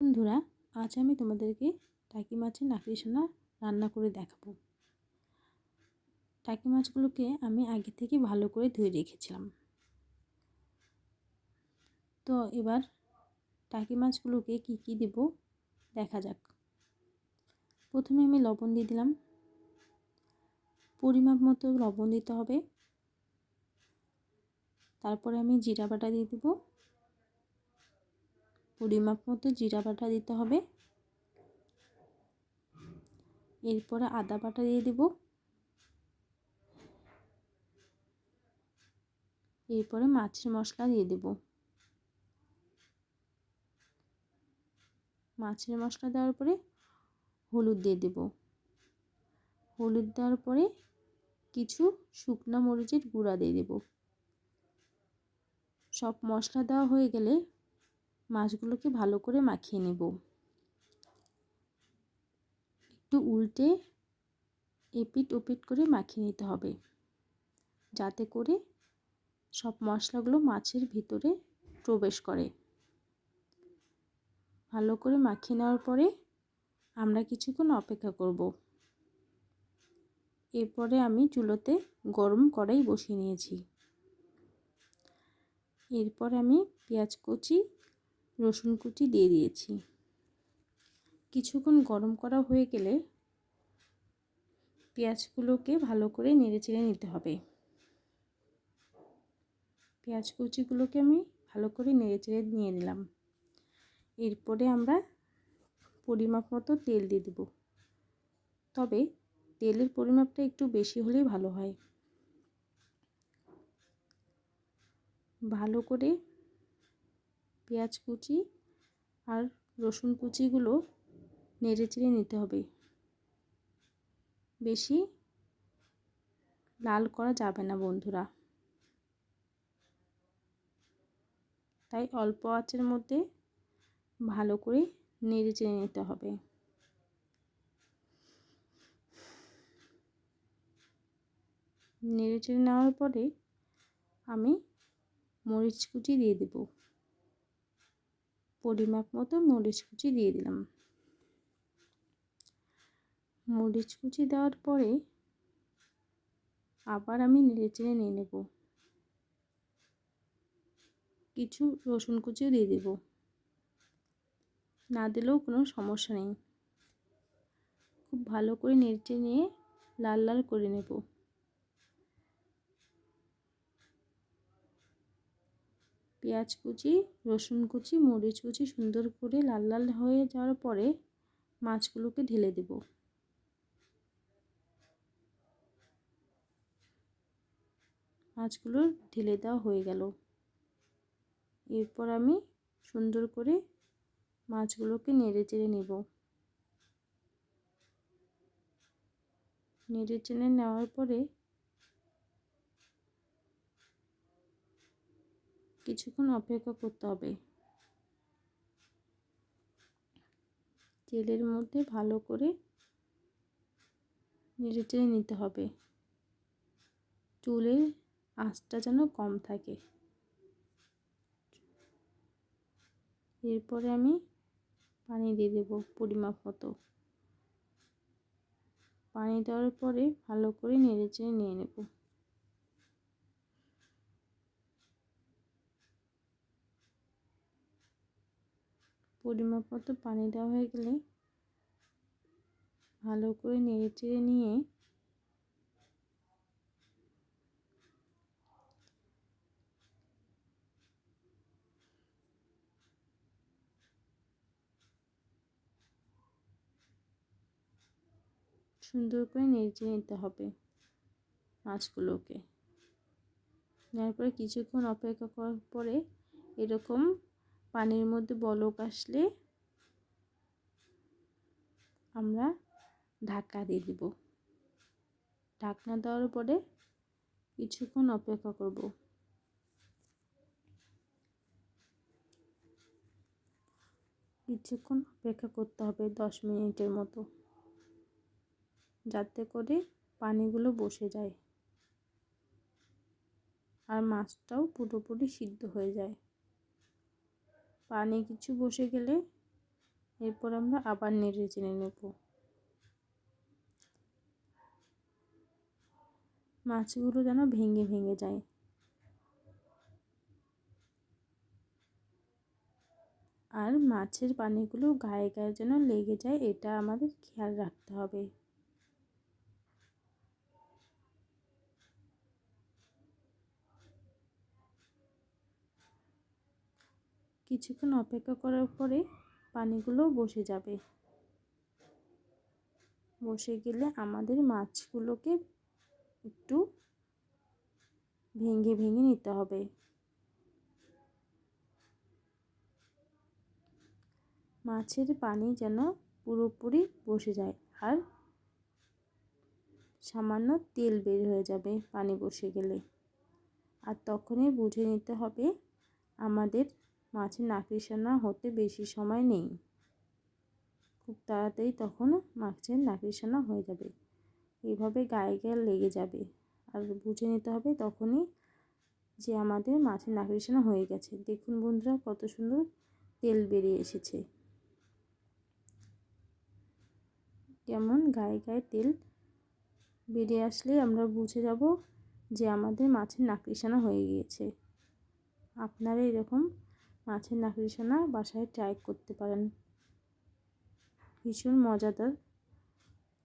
বন্ধুরা, আজ আমি তোমাদেরকে টাকি মাছের নাকড়ি সোনা রান্না করে দেখাবো। টাকি মাছগুলোকে আমি আগে থেকে ভালো করে ধুয়ে রেখেছিলাম। তো এবার টাকি মাছগুলোকে কি কি দেব দেখা যাক। প্রথমে আমি লবণ দিয়ে দিলাম। পরিমাপ মতো লবণ দিতে হবে। তারপরে আমি জিরা বাটা দিয়ে দেবো। পরিমাপ মতো জিরা বাটা দিতে হবে। এরপরে আদা বাটা দিয়ে দেব। এরপরে মাছের মশলা দিয়ে দেব। মাছের মশলা দেওয়ার পরে হলুদ দিয়ে দেব। হলুদ দেওয়ার পরে কিছু শুকনো মরিচের গুঁড়া দিয়ে দেব। সব মশলা দেওয়া হয়ে গেলে মাছগুলোকে ভালো করে মাখিয়ে নেব। একটু উল্টে এপিট ওপিট করে মাখিয়ে নিতে হবে, যাতে করে সব মশলাগুলো মাছের ভিতরে প্রবেশ করে। ভালো করে মাখিয়ে নেওয়ার পরে আমরা কিছুক্ষণ অপেক্ষা করব। এরপরে আমি চুলোতে গরম কড়াই বসিয়ে নিয়েছি। এরপর আমি পেঁয়াজ কুচি রসুন কুচি দিয়ে দিয়েছি। কিছুক্ষণ গরম করা হয়ে গেলে পেঁয়াজগুলোকে ভালো করে নেড়ে চেড়ে নিতে হবে। পেঁয়াজ কুচিগুলোকে আমি ভালো করে নেড়ে চেড়ে নিয়ে নিলাম। এরপরে আমরা পরিমাপ মতো তেল দিয়ে দেব। তবে তেলের পরিমাপটা একটু বেশি হলেই ভালো হয়। ভালো করে পেঁয়াজ কুচি আর রসুন কুচিগুলো নেড়ে চেড়ে নিতে হবে। বেশি লাল করা যাবে না বন্ধুরা। তাই অল্প আঁচের মধ্যে ভালো করে নেড়ে চেড়ে নিতে হবে। নেড়ে চেড়ে নেওয়ার পরে আমি মরিচ কুচি দিয়ে দেবো। পরিমাপ মতো মরিচ কুচি দিয়ে দিলাম। মরিচ কুচি দেওয়ার পরে আবার আমি নেড়ে চেড়ে নিয়ে নেব। কিছু রসুন কুচিও দিয়ে দেব। না দিলেও কোনো সমস্যা নেই। খুব ভালো করে নেড়ে নিয়ে লাল লাল করে নেব। পেঁয়াজ কুচি, রসুন কুচি, মরিচ কুচি সুন্দর করে লাল লাল হয়ে যাওয়ার পরে মাছগুলোকে ঢেলে দেব। মাছগুলো ঢেলে দেওয়া হয়ে গেল। এরপর আমি সুন্দর করে মাছগুলোকে নেড়ে চেড়ে নেব। নেড়ে চেড়ে নেওয়ার পরে কিছুক্ষণ অপেক্ষা করতে হবে। তেলের মধ্যে ভালো করে নেড়ে চেড়ে নিতে হবে। চুলের আঁচটা যেন কম থাকে। এরপরে আমি পানি দিয়ে দেবো পরিমাপ মতো। পানি দেওয়ার পরে ভালো করে নেড়ে চেড়ে নিয়ে নেব। পরিমাপ মতো পানি দেওয়া হয়ে গেলে ভালো করে নেড়ে চেড়ে নিয়ে সুন্দর করে নেড়ে নিতে হবে মাছগুলোকে। নেওয়ার পরে কিছুক্ষণ অপেক্ষা করার পরে এরকম পানির মধ্যে বলক আসলে আমরা ঢাকা দিয়ে দিব। ঢাকনা দেওয়ার পরে কিছুক্ষণ অপেক্ষা করব। কিছুক্ষণ অপেক্ষা করতে হবে দশ মিনিটের মতো, যাতে করে পানিগুলো বসে যায় আর মাছটাও পুরোপুরি সিদ্ধ হয়ে যায়। পানি কিছু বসে গেলে এরপর আমরা আবার নেড়ে চেড়ে নেব। মাছগুলো যেন ভেঙে ভেঙে যায়। আর মাছের পানিগুলো গায়ে গায়ে যেন লেগে যায়, এটা আমাদের খেয়াল রাখতে হবে। কিছুক্ষণ অপেক্ষা করার পরে পানিগুলো বসে যাবে। বসে গেলে আমাদের মাছগুলোকে একটু ভেঙে ভেঙে নিতে হবে। মাছের পানি যেন পুরোপুরি বসে যায় আর সামান্য তেল বের হয়ে যাবে পানি বসে গেলে। আর তখনই বুঝে নিতে হবে আমাদের মাছের নাকড়িসানা হতে বেশি সময় নেই। খুব তাড়াতাড়ি তখন মাছের নাকড়িসানা হয়ে যাবে। এইভাবে গায়ে গায়ে লেগে যাবে। আর বুঝে নিতে হবে তখনই যে আমাদের মাছের নাকড়িসানা হয়ে গেছে। দেখুন বন্ধুরা, কত সুন্দর তেল বেরিয়ে এসেছে। কেমন গায়ে গায়ে তেল বেরিয়ে আসলে আমরা বুঝে যাব যে আমাদের মাছের নাকড়িসানা হয়ে গিয়েছে। আপনারা এরকম মাছের নাকড়িসানা বাসায় ট্রাই করতে পারেন। ভীষণ মজাদার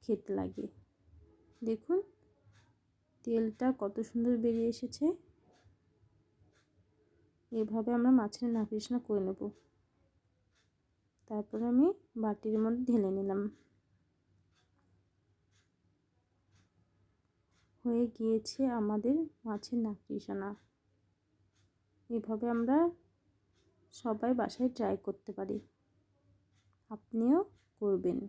খেতে লাগে। দেখুন, তেলটা কত সুন্দর বেরিয়ে এসেছে। এভাবে আমরা মাছের নাকড়িসানা করে নেব। তারপরে আমি বাটির মধ্যে ঢেলে নিলাম। হয়ে গিয়েছে আমাদের মাছের নাকড়িসানা এভাবে আমরা সবাই বাসায় ট্রাই করতে পারি। আপনিও করবেন।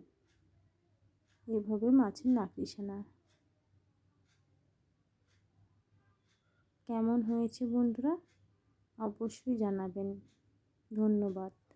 এভাবে মাছের নাকড়িসানা কেমন হয়েছে বন্ধুরা? অবশ্যই জানাবেন। ধন্যবাদ।